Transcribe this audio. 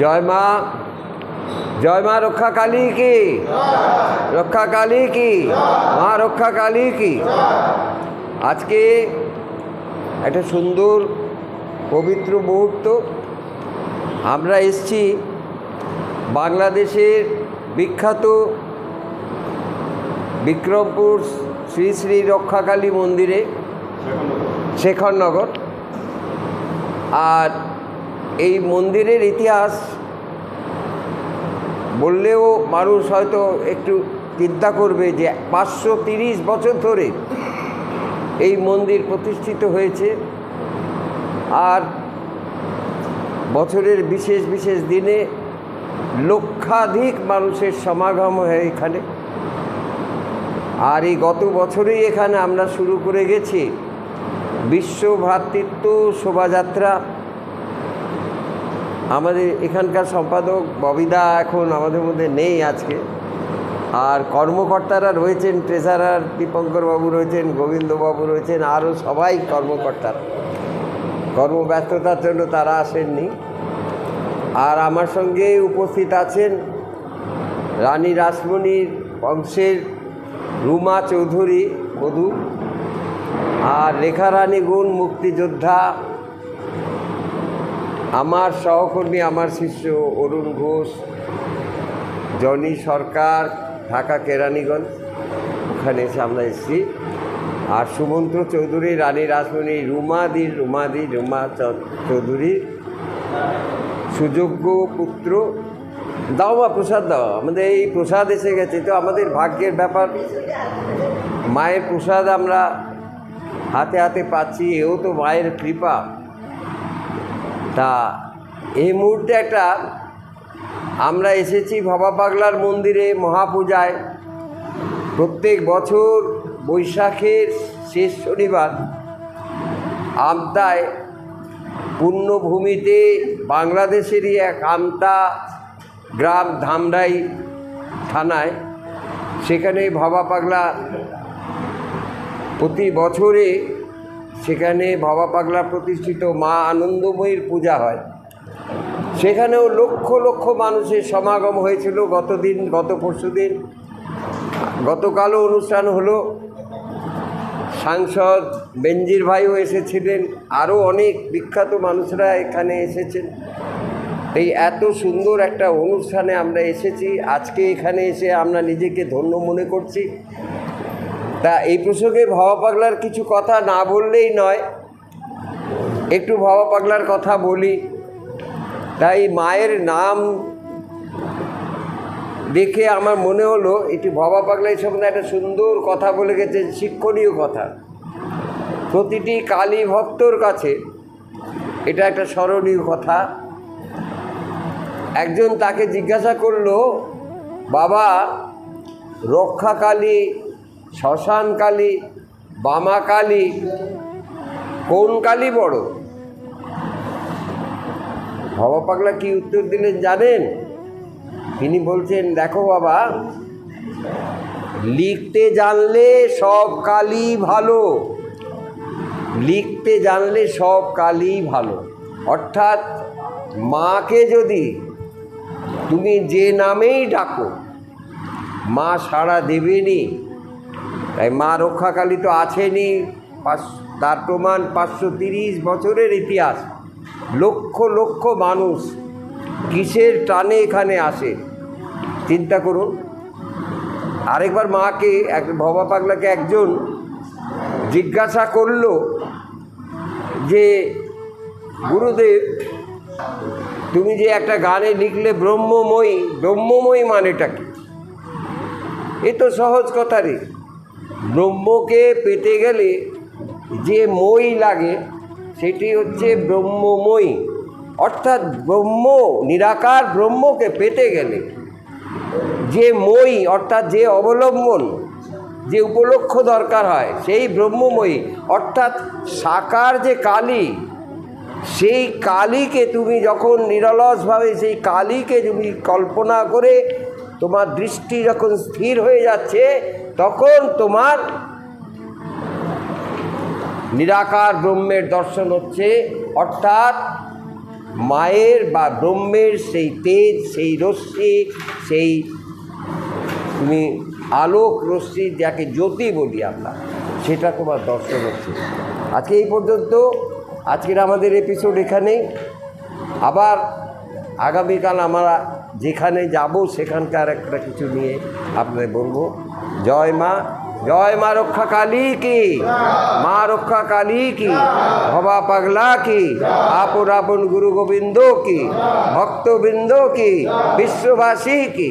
জয় মা জয় মা রক্ষা কালী কি? রক্ষা কালী কি? মা রক্ষা কালী কি? আজকে একটা সুন্দর পবিত্র মুহূর্ত। আমরা এসছি বাংলাদেশের বিখ্যাত বিক্রমপুর শ্রী শ্রী রক্ষাকালী মন্দিরে, শেখরনগর। আর এই মন্দিরের ইতিহাস বললেও মানুষ হয়তো একটু চিন্তা করবে যে পাঁচশো তিরিশ বছর ধরে এই মন্দির প্রতিষ্ঠিত হয়েছে। আর বছরের বিশেষ বিশেষ দিনে লক্ষাধিক মানুষের সমাগম হয় এখানে। আর এই গত বছরেই এখানে আমরা শুরু করে গেছি। বিশ্ব ভ্রাতৃত্ব শোভাযাত্রা। আমাদের এখানকার সম্পাদক ববিদা এখন আমাদের মধ্যে নেই আজকে। আর কর্মকর্তারা রয়েছেন ট্রেজারার দীপঙ্করবাবু রয়েছেন গোবিন্দবাবু রয়েছেন, আরও সবাই কর্মকর্তারা। কর্মব্যস্ততার জন্য তারা আসেননি। আর আমার সঙ্গে উপস্থিত আছেন রানী রাসমণির বংশের রুমা চৌধুরী, বধূ। আর রেখারানী গুণ মুক্তিযোদ্ধা আমার সহকর্মী, আমার শিষ্য অরুণ ঘোষ, জনি সরকার, ঢাকা কেরানীগঞ্জ, ওখানে এসে আমরা এসেছি। আর সুমন্ত্র চৌধুরী, রানী রাসমণি, রুমাদি রুমাদি, রুমা চৌধুরী, সুযোগ্য পুত্র। দাও বা প্রসাদ দাও। আমাদের এই প্রসাদ এসে গেছে, তো আমাদের ভাগ্যের ব্যাপার। মায়ের প্রসাদ আমরা হাতে হাতে পাচ্ছি, এও তো মায়ের কৃপা। তা এই মুহূর্তে একটা আমরা এসেছি ভবা পাগলার মন্দিরে মহাপূজায়। প্রত্যেক বছর বৈশাখের শেষ শনিবার আমতায় পুণ্যভূমিতে বাংলাদেশেরই এক আমতা গ্রাম ধামরাই থানায়। সেখানে ভবা পাগলা প্রতি বছরে সেখানে বাবা পাগলা প্রতিষ্ঠিত মা আনন্দময়ীর পূজা হয়। সেখানেও লক্ষ লক্ষ মানুষের সমাগম হয়েছিল গতদিন, গত পরশু দিন গতকালও অনুষ্ঠান হলো। সাংসদ বেনজির ভাইও এসেছিলেন। আরও অনেক বিখ্যাত মানুষরা এখানে এসেছেন। এই এত সুন্দর একটা অনুষ্ঠানে আমরা এসেছি। আজকে এখানে এসে আমরা নিজেকে ধন্য মনে করছি। তা এই প্রসঙ্গে ভবা পাগলার কিছু কথা না বললেই নয়। একটু ভবা পাগলার কথা বলি। তাই মায়ের নাম দেখে আমার মনে হলো একটু ভবা পাগলা এই সম্বন্ধে একটা সুন্দর কথা বলে গেছে, শিক্ষণীয় কথা। প্রতিটি কালী ভক্তর কাছে এটা একটা স্মরণীয় কথা। একজন তাকে জিজ্ঞাসা করল, বাবা রক্ষা কালী শ্মশান কালী বামা কালী কোন কালী বড়? ভবা পাগলা কি উত্তর দিলেন জানেন? তিনি বলছেন, দেখো বাবা, লিখতে জানলে সব কালই ভালো। লিখতে জানলে সব কালই ভালো। অর্থাৎ মাকে যদি তুমি যে নামেই ডাকো, মা সাড়া দেবেনি তাই মা রক্ষাকালী তো আছেনি পাঁচ, তার প্রমাণ পাঁচশো তিরিশ বছরের ইতিহাস। লক্ষ লক্ষ মানুষ কিসের টানে এখানে আসে? চিন্তা করুন। আরেকবার মাকে, এক, ভবা পাগলাকে একজন জিজ্ঞাসা করল যে, গুরুদেব, তুমি যে একটা গানে লিখলে ব্রহ্মময়ী ব্রহ্মময়ী মানেটা কি? এ তো সহজ কথা রে। ব্রহ্মকে পেতে গেলে যে মই লাগে, সেটি হচ্ছে ব্রহ্মময়ী। অর্থাৎ ব্রহ্ম, নিরাকার ব্রহ্মকে পেতে গেলে যে মই, অর্থাৎ যে অবলম্বন, যে উপলক্ষ দরকার হয়, সেই ব্রহ্মময়ী। অর্থাৎ সাকার যে কালী, সেই কালীকে তুমি যখন নিরলসভাবে, সেই কালীকে তুমি কল্পনা করে তোমার দৃষ্টি যখন স্থির হয়ে যাচ্ছে তখন তোমার নিরাকার ব্রহ্মের দর্শন হচ্ছে, অর্থাৎ মায়ের বা ব্রহ্মের সেই তেজ, সেই রশ্মি, সেই তুমি আলোক রশ্মি যাকে জ্যোতি বলি আমরা, সেটা তোমার দর্শন হচ্ছে। আজকে এই পর্যন্ত, আজকের আমাদের এপিসোড এখানেই। আবার আগামীকাল আমরা যেখানে যাব, সেখানকার একটা কিছু নিয়ে আপনাদের বলব। জয় মা জয় মা রক্ষা কালী কি? মা রক্ষা কালী কি? ভবা পাগলা কি? আপন আপন গুরু গোবিন্দ কি? ভক্তবৃন্দ কি? বিশ্ববাসী কি?